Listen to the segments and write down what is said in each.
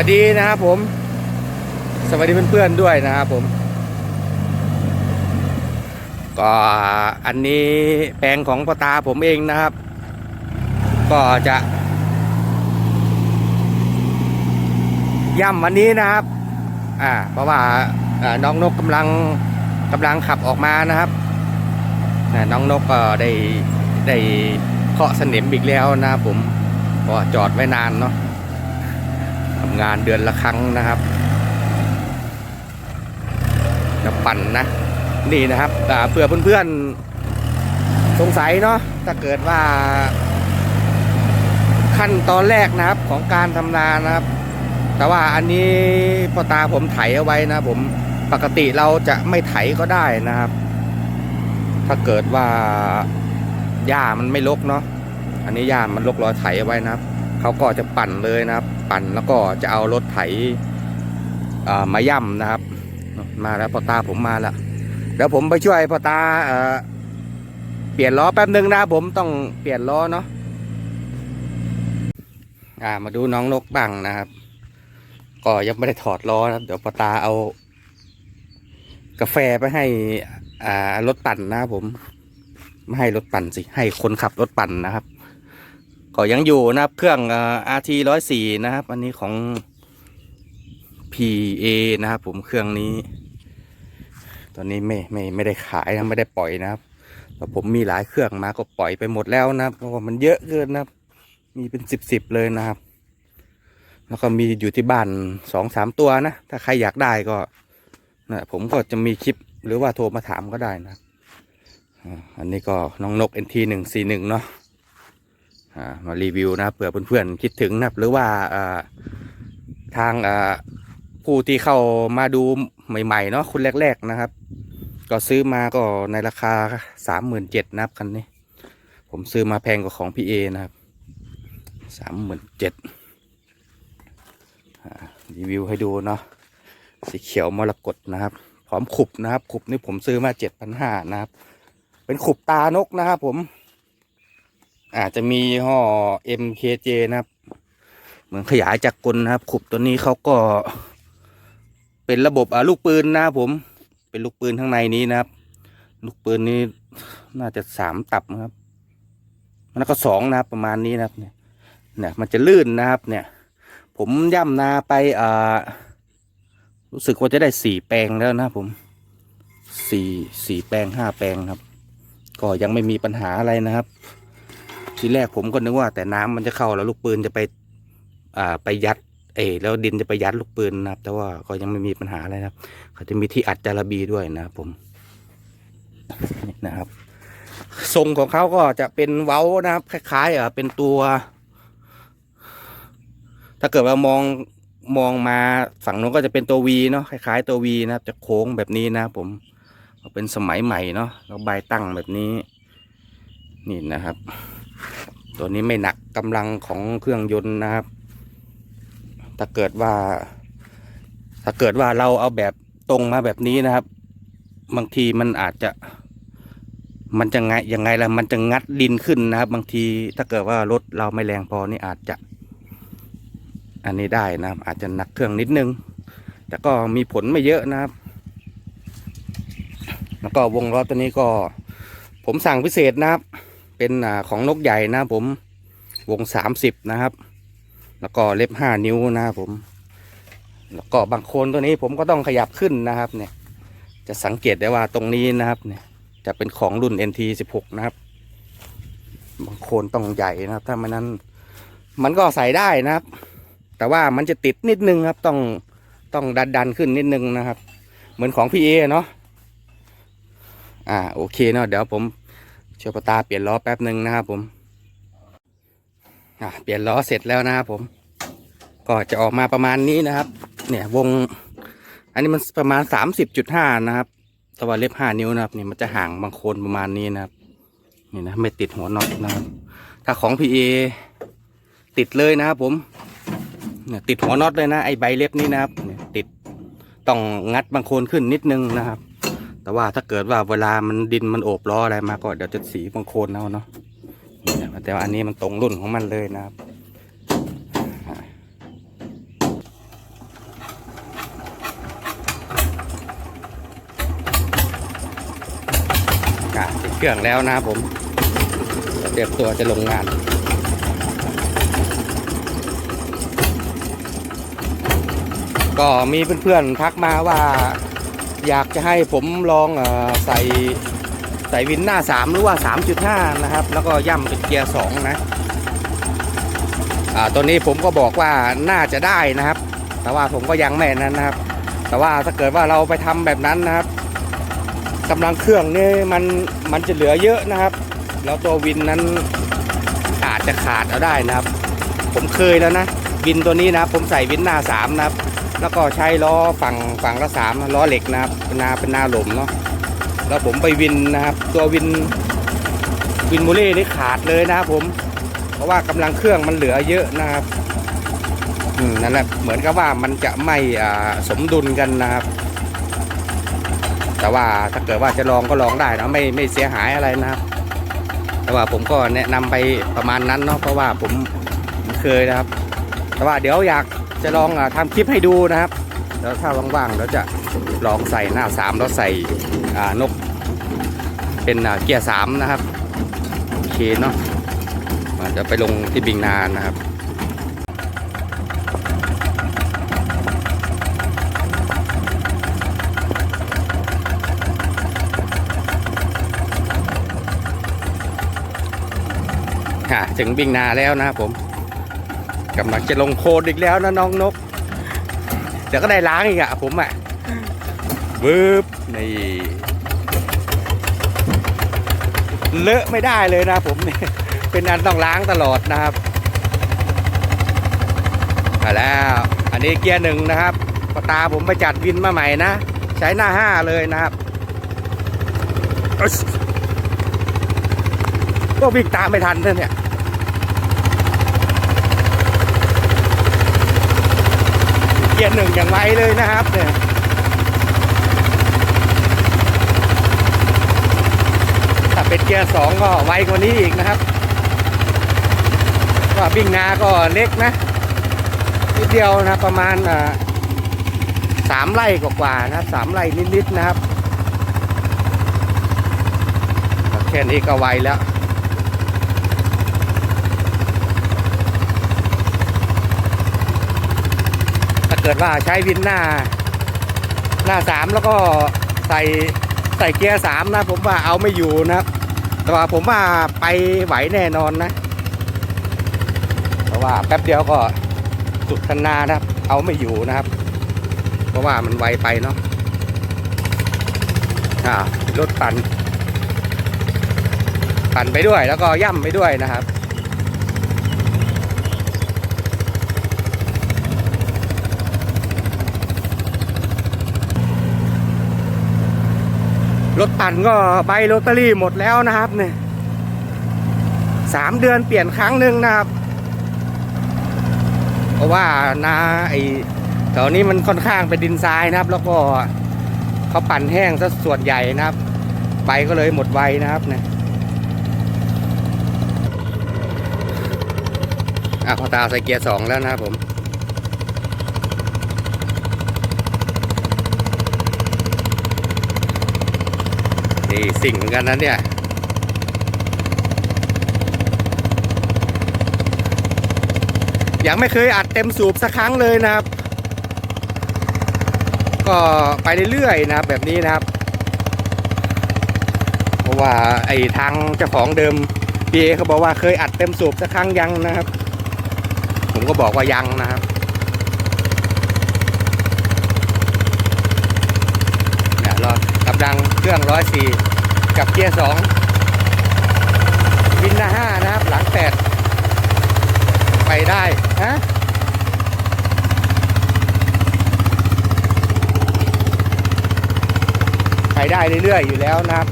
สวัสดีนะครับผม สวัสดีเพื่อนๆด้วยนะครับผม ก็อันนี้แปลงของพ่อตาผมเองนะครับ ก็จะย่ำวันนี้นะครับ อ่า เพราะว่าน้องนกกำลังกำลังขับออกมานะครับน้องนกก็ได้ได้เคาะสนิมอีกแล้วนะผมก็จอดไว้นานเนาะ ทำงานเดือนละครั้งนะครับจะปั่นนะ นี่นะครับเพื่อเพื่อนๆสงสัยเนาะถ้าเกิดว่า ขั้นตอนแรกนะครับของการทำนานะครับ แต่ว่าอันนี้พ่อตาผมไถเอาไว้นะผมปกติเราจะไม่ไถก็ได้นะครับ ถ้าเกิดว่าหญ้ามันไม่รกเนาะอันนี้หญ้ามันรกเราไถเอาไว้นะครับ เขาก็จะปั่นเลยนะครับ ปั่นแล้วก็จะเอารถไถมาย่ำนะครับ มาแล้วพ่อตาผมมาแล้วเดี๋ยวผมไปช่วยพ่อตาเอเปลี่ยนล้อแป๊บนึงนะผมต้องเปลี่ยนล้อเนาะอ่ามาดูน้องนกบ้างนะครับ ก็ยังไม่ได้ถอดล้อนะครับ เดี๋ยวปาตาเอา กาแฟไปให้ อ่ารถปั่นนะครับผม ไม่ให้รถปั่นสิ ให้คนขับรถปั่นนะครับ ก็ยังอยู่นะครับเครื่องอาร์ทีร้อยสี่นะครับ อันนี้ของ PA นะครับผมเครื่องนี้ ตอนนี้ไม่ไม่ไม่ได้ขายนะไม่ได้ปล่อยนะครับแต่ผมมีหลายเครื่องมาก็ปล่อยไปหมดแล้วนะครับเพราะว่ามันเยอะเกินนะครับ มีเป็นสิบสิบเลยนะครับ แล้วก็มีอยู่ที่บ้านสองสามตัวนะ ถ้าใครอยากได้ก็นะผมก็จะมีคลิปหรือว่าโทรมาถามก็ได้นะ อันนี้ก็น้องนก NT หนึ่งสี่หนึ่งเนาะ มารีวิวนะเผื่อเพื่อนๆคิดถึงนะหรือว่าทางผู้ที่เข้ามาดูใหม่ๆเนาะคุณแรก ๆนะครับ ก็ซื้อมาก็ในราคาสามหมื่นเจ็ดนะครับคันนี้ ผมซื้อมาแพงกว่าของพี่เอนะครับสามหมื่นเจ็ดรีวิวให้ดูเนาะสีเขียวมรกตนะครับ พร้อมขุบนะครับ ขุบนี่ผมซื้อมาเจ็ดพันห้านะครับ เป็นขุบตานกนะครับผม อาจจะมียี่ห้อ MKJ นะครับ เหมือนขยายจากกลนะครับ ขุบตัวนี้เขาก็ เป็นระบบอ่าลูกปืนนะครับผม เป็นลูกปืนข้างในนี้นะครับ ลูกปืนนี้น่าจะสามตับนะครับแล้วก็สองนะครับประมาณนี้นะครับ เนี่ยเนี่ยมันจะลื่นนะครับเนี่ย ผมย่ำนาไปอ่ารู้สึกว่าจะได้สี่แปลงแล้วนะผมสี่สี่แปลงห้าแปลงครับ ก็ยังไม่มีปัญหาอะไรนะครับ ทีแรกผมก็นึกว่าแต่น้ำมันจะเข้าแล้วลูกปืนจะไปอ่าไปยัดเออแล้วดินจะไปยัดลูกปืนนะครับ แต่ว่าก็ยังไม่มีปัญหาอะไรนะครับ เขาจะมีที่อัดจาระบีด้วยนะครับผมนะครับ ทรงของเขาก็จะเป็นเว้านะครับ คล้ายๆอ่าเป็นตัว ถ้าเกิดว่ามองมองมาฝั่งนู้นก็จะเป็นตัววีเนาะคล้ายๆตัววีนะครับ จะโค้งแบบนี้นะผมเป็นสมัยใหม่เนาะแล้วใบตั้งแบบนี้ นี่นะครับ ตัวนี้ไม่หนักกำลังของเครื่องยนต์นะครับ ถ้าเกิดว่า ถ้าเกิดว่าเราเอาแบบตรงมาแบบนี้นะครับ บางทีมันอาจจะ มันจะไงยังไงล่ะมันจะงัดดินขึ้นนะครับ บางทีถ้าเกิดว่ารถเราไม่แรงพอนี่อาจจะ อันนี้ได้นะครับ อาจจะหนักเครื่องนิดนึง แต่ก็มีผลไม่เยอะนะครับแล้วก็วงล้อตัวนี้ก็ ผมสั่งพิเศษนะครับ เป็นอ่าของนกใหญ่นะผมวงสามสิบนะครับ แล้วก็เล็บห้านิ้วนะครับผม แล้วก็บางโคนตัวนี้ผมก็ต้องขยับขึ้นนะครับเนี่ย จะสังเกตได้ว่าตรงนี้นะครับเนี่ยจะเป็นของรุ่น NT 16 นะครับ บางโคนต้องใหญ่นะครับ ถ้าไม่นั้น มันก็ใส่ได้นะครับ แต่ว่ามันจะติดนิดนึงครับ ต้องต้องดันดันขึ้นนิดนึงนะครับ เหมือนของพี่เอเนาะ อ่าโอเคเนาะเดี๋ยวผม เช่วยปาตาเปลี่ยนล้อแป๊บหนึ่งนะครับผมเปลี่ยนล้อเสร็จแล้วนะครับผม ก็จะออกมาประมาณนี้นะครับ เนี่ยวง อันนี้มันประมาณสามสิบจุดห้านะครับต่ว่าเล็บห้านิ้วนะครับเนี่ยมันจะห่างบางโคนประมาณนี้นะครับนี่นะไม่ติดหัวน็อตนะครับ ถ้าของพีเอติดเลยนะครับผมเนี่ยติดหัวน็อตเลยนะไอใบเล็บนี้นะครับ เนี่ยติดต้องงัดบางโคนขึ้นนิดนึงนะครับ แต่ว่าถ้าเกิดว่าเวลามันดินมันโอบล้ออะไรมาก็เดี๋ยวจะสีบางโคนเอาเนาะแต่ว่าอันนี้มันตรงรุ่นของมันเลยนะครับเครื่องแล้วนะผมเตรียมตัวจะลงงานก็มีเพื่อนๆทักมาว่า อยากจะให้ผมลองอใส่ใส่วินหน้า 3 หรือว่า 3.5 นะครับ แล้วก็ย่ำเป็นเกียร์ 2 นะอ่าตัวนี้ผมก็บอกว่าน่าจะได้นะครับ แต่ว่าผมก็ยังไม่นั้นนะครับ แต่ว่าถ้าเกิดว่าเราไปทำแบบนั้นนะครับกำลังเครื่องนี่มันมันจะเหลือเยอะนะครับ แล้วตัววินนั้นอาจจะขาดเอาได้นะครับ ผมเคยแล้วนะวินตัวนี้นะผมใส่วินหน้าสามนะครับ แล้วก็ใช้ล้อฝั่งฝั่งละสามล้อเหล็กนะครับเป็นนาเป็นนาหลมเนาะแล้วผมไปวินนะครับ ตัววินวินโมเล่นี่ขาดเลยนะครับผม เพราะว่ากำลังเครื่องมันเหลือเยอะนะครับนั่นแหละเหมือนกับว่ามันจะไม่สมดุลกันนะครับ แต่ว่าถ้าเกิดว่าจะลองก็ลองได้นะไม่ไม่เสียหายอะไรนะครับ แต่ว่าผมก็แนะนำไปประมาณนั้นเนาะเพราะว่าผมเคยนะครับ แต่ว่าเดี๋ยวอยาก จะลองอาทำคลิปให้ดูนะครับ แล้วถ้าว่างๆเดี๋ยวจะลองใส่หน้าสามแล้วใส่นก เป็นเกียร์สามนะครับโอเคเนาะอ่าเดี๋ยวไปลงที่บิงนานนะครับค่ะถึงบิงนาแล้วนะครับผม กำลังจะลงโคลนอีกแล้วนะน้องนก เดี๋ยวก็ได้ล้างอีกอะผมอะบึ๊บนี่เลอะไม่ได้เลยนะผมเนี่ยเป็นอันต้องล้างตลอดนะครับมาแล้ว อันนี้เกียร์หนึ่งนะครับปตาผมไปจัดวินมาใหม่นะ ใช้หน้าห้าเลยนะครับอึ๊สก็วิ่งตามไม่ทันเลยเนี่ย กียร์หนึ่งอย่างไวเลยนะครับเนี่ยถ้าเป็นเกียร์สองก็ไวกว่านี้อีกนะครับก็วิ่งนาก็เล็กนะนิดเดียวนะประมาณสามไร่กว่าๆนะครับสามไร่นิดๆนะครับแค่นี้ก็ไวแล้ว เกิดว่าใช้วินหน้า หน้าสามแล้วก็ใส่ใส่เกียร์สามนะ ผมว่าเอาไม่อยู่นะครับแต่ว่าผมว่าไปไหวแน่นอนนะเพราะว่าแป๊บเดียวก็สุดคันนานะครับ เอาไม่อยู่นะครับ เพราะว่ามันไวไปเนาะอ่ารถปั่นปั่นไปด้วยแล้วก็ย่ำไปด้วยนะครับ รถปั่นก็ใบลอตเตอรี่หมดแล้วนะครับเนี่ยสามเดือนเปลี่ยนครั้งหนึ่งนะครับ เพราะว่านาไอแถวนี้มันค่อนข้างเป็นดินทรายนะครับ แล้วก็เขาปั่นแห้งซะส่วนใหญ่นะครับใบก็เลยหมดไวนะครับเนี่ยอะพอตาใส่เกียร์สองแล้วนะครับผม นี่สิ่งเหมือนกันนะเนี่ยยังไม่เคยอัดเต็มสูบสักครั้งเลยนะครับ ก็ไปเรื่อยๆนะครับแบบนี้นะครับ เพราะว่าไอ้ทางเจ้าของเดิมพีเอเขาบอกว่าเคยอัดเต็มสูบสักครั้งยังนะครับ ผมก็บอกว่ายังนะครับเดี๋ยวร ดังเครื่องร้อยสี่กับเกียร์สองวินหน้าห้านะครับ หลังแปดไปได้ฮะไปได้เรื่อยๆอยู่แล้วนะครับ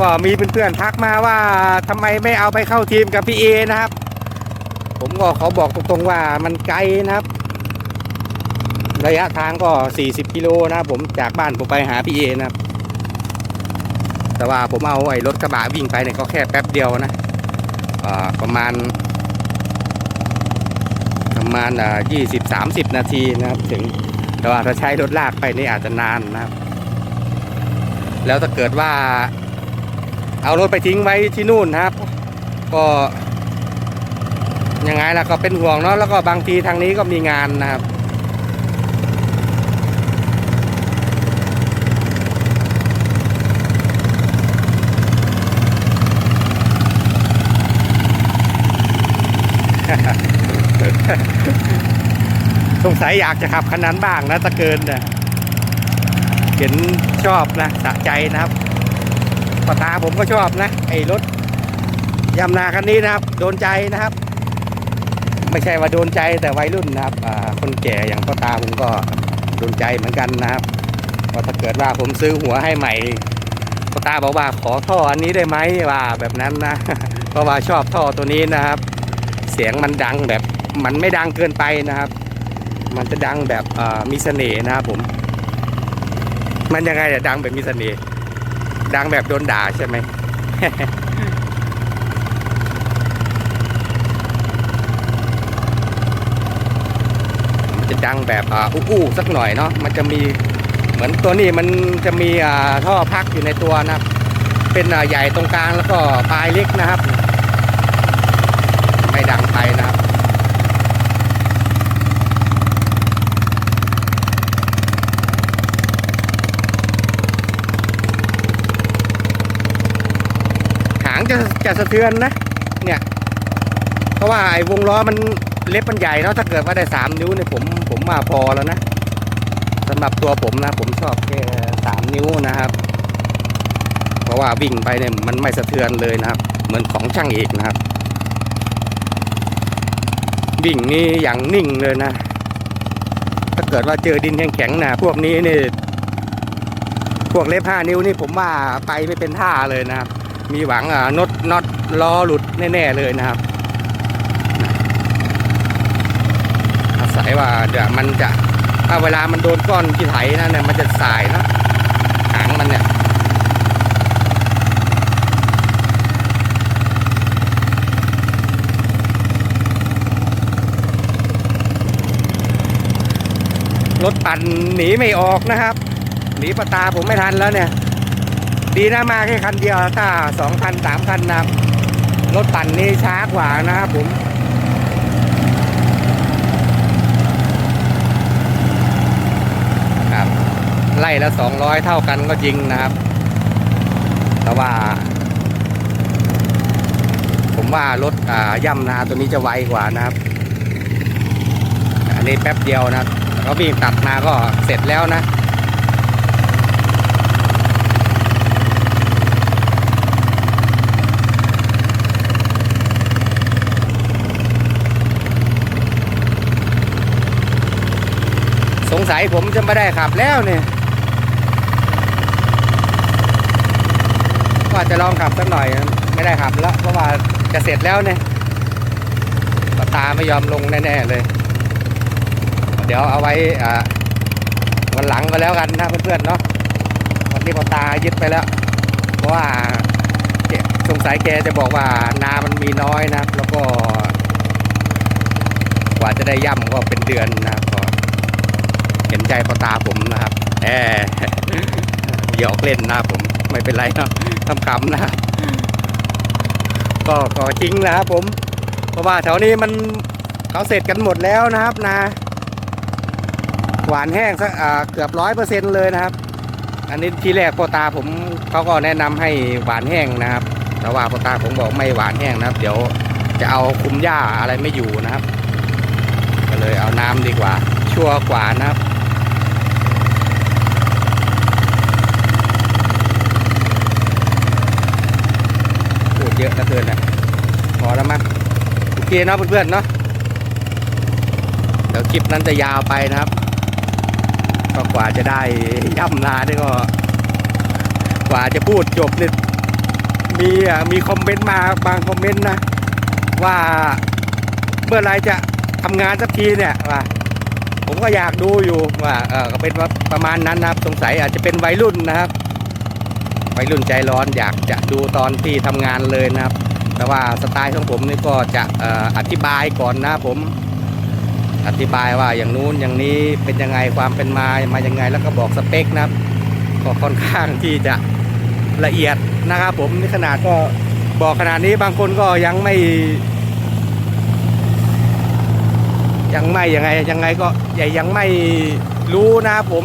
ก็มีเพื่อนๆทักมาว่าทำไมไม่เอาไปเข้าทีมกับพี่เอนะครับ ผมก็ขอบอกตรงๆว่ามันไกลนะครับ ระยะทางก็ 40 กิโลนะครับผมจากบ้านผมไปหาพี่เอนะครับ แต่ว่าผมเอาไอ้รถกระบะวิ่งไปเนี่ยก็แค่แป๊บเดียวนะประมาณ ประมาณอ่า20 30นาทีนะครับ ถึงแต่ว่าถ้าใช้รถลากไปนี่อาจจะนานนะครับ แล้วถ้าเกิดว่า เอารถไปทิ้งไว้ที่นู่นนะครับ ก็ยังไงล่ะก็เป็นห่วงเนาะแล้วก็บางทีทางนี้ก็มีงานนะครับสงสัยอยากจะขับคันนั้นบ้างนะตะเกินเนี่ยเห็นชอบนะสะใจนะครับ ปตาผมก็ชอบนะ ไอ้รถยำนาคันนี้นะครับ โดนใจนะครับ ไม่ใช่ว่าโดนใจแต่วัยรุ่นนะครับคนแก่อย่างพ่อตาผมก็โดนใจเหมือนกันนะครับก็ถ้าเกิดว่าผมซื้อหัวให้ใหม่พ่อตาบอกว่าขอท่ออันนี้ได้ไหมว่าแบบนั้นนะเพราะว่าชอบท่อตัวนี้นะครับ เสียงมันดังแบบมันไม่ดังเกินไปนะครับ มันจะดังแบบมีเสน่ห์นะครับผม มันยังไงอะดังแบบมีเสน่ห์ ดังแบบโดนด่าใช่ไหมจะดังแบบอ่าอู้ๆสักหน่อยเนาะมันจะมีเหมือนตัวนี้มันจะมีอ่าท่อพักอยู่ในตัวนะครับ เป็นใหญ่ตรงกลางแล้วก็ปลายเล็กนะครับ ไม่ดังไปนะครับ หาง จะสะเทือนนะ เนี่ย เพราะว่าไอ้วงล้อมันเล็บมันใหญ่เนาะถ้าเกิดว่าได้สามนิ้วเนี่ยผมผมมาพอแล้วนะสำหรับตัวผมนะ ผมชอบแค่สามนิ้วนะครับ เพราะว่าวิ่งไปเนี่ยมันไม่สะเทือนเลยนะครับ เหมือนของช่างเอกนะครับ วิ่งนี่อย่างนิ่งเลยนะ ถ้าเกิดว่าเจอดินแข็งๆนะพวกนี้นี่พวกเล็บห้านิ้วนี่ผมว่าไปไม่เป็นท่าเลยนะครับ มีหวังอะน็อตน็อตล้อหลุดแน่ๆเลยนะครับ อาศัยว่าเดี๋ยวมันจะถ้าเวลามันโดนก้อนขี้ไถนะเนี่ยมันจะสายนะหางมันเนี่ยรถปั่นหนีไม่ออกนะครับ หนีประตาผมไม่ทันแล้วเนี่ย ดีนะมาแค่คันเดียวถ้าสองคันสามคันนะรถปั่นนี่ช้ากว่านะครับผมครับไล่ละสองร้อยเท่ากันก็จริงนะครับ แต่ว่า ผมว่ารถอ่าย่ำนาตัวนี้จะไวกว่านะครับ อันนี้แป๊บเดียวนะครับเขาวิ่งตัดมาก็เสร็จแล้วนะ สงสัยผมจะไม่ได้ขับแล้วเนี่ยว่าจะลองขับสักหน่อยไม่ได้ขับแล้วเพราะว่าจะเสร็จแล้วเนี่ยตาไม่ยอมลงแน่ๆเลย เดี๋ยวเอาไว้วันหลังก็แล้วกันนะเพื่อนๆเนาะวันนี้ปตายึดไปแล้ว เพราะว่าสงสัยแกจะบอกว่านามันมีน้อยนะครับ แล้วก็ กว่าจะได้ย่ำก็เป็นเดือนนะครับ เห็นใจพ่อตาผมนะครับแอบหยอกเล่นนะผมไม่เป็นไรเนาะคำๆนะก็ก็จริงนะครับผม เพราะว่าแถวนี้มันเขาเสร็จกันหมดแล้วนะครับนะ หวานแห้งสักเกือบร้อยเปอร์เซ็นต์เลยนะครับ อันนี้ที่แรกพ่อตาผมเขาก็แนะนำให้หวานแห้งนะครับ แต่ว่าพ่อตาผมบอกไม่หวานแห้งนะครับ เดี๋ยวจะเอาคุมหญ้าอะไรไม่อยู่นะครับ ก็เลยเอาน้ำดีกว่า ชัวร์กว่านะครับ พูดเยอะเหลือเกินอะพอแล้วมั้งโอ เคเนาะเพื่อนๆเนาะเดี๋ยวคลิปนั้นจะยาวไปนะครับ ก็กว่าจะได้ย่ำนาได้ก็ กว่าจะพูดจบนี่มีมีคอมเมนต์มาบางคอมเมนต์นะ ว่าเมื่อไรจะทำงานสักทีเนี่ยว่าผมก็อยากดูอยู่ว่าเออก็เป็นประมาณนั้นนะครับ สงสัยอาจจะเป็นวัยรุ่นนะครับวัยรุ่นใจร้อนอยากจะดูตอนที่ทำงานเลยนะครับ แต่ว่าสไตล์ของผมนี่ก็จะออธิบายก่อนนะผมอธิบายว่าอย่างนู้นอย่างนี้เป็นยังไงความเป็นมามายังไงแล้วก็บอกสเปคนะครับก็ค่อนข้างที่จะละเอียดนะครับผมนี่ขนาดก็บอกขนาดนี้บางคนก็ยังไม่ ยังไม่ยังไงยังไงก็ยังยังไม่รู้นะครับผม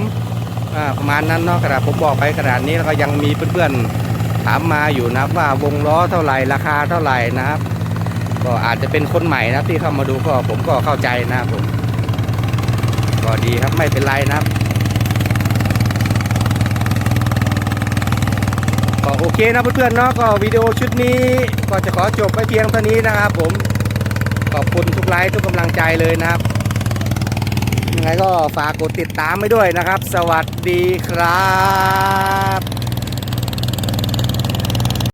ประมาณนั้นเนาะขนาดผมบอกไปขนาดนี้แล้วก็ยังมีเพื่อนๆ ถามมาอยู่นะครับว่าวงล้อเท่าไหร่ราคาเท่าไหร่นะครับ ก็อาจจะเป็นคนใหม่นะที่เข้ามาดูก็ผมก็เข้าใจนะครับผมก็ดีครับไม่เป็นไรนะครับก็โอเคนะเพื่อนๆเนาะก็วิดีโอชุดนี้ก็จะขอจบไว้เพียงเท่านี้นะครับ ผมขอบคุณทุกไลค์ทุกกำลังใจเลยนะครับยังไงก็ฝากกดติดตามไว้ด้วยนะครับ สวัสดีครับ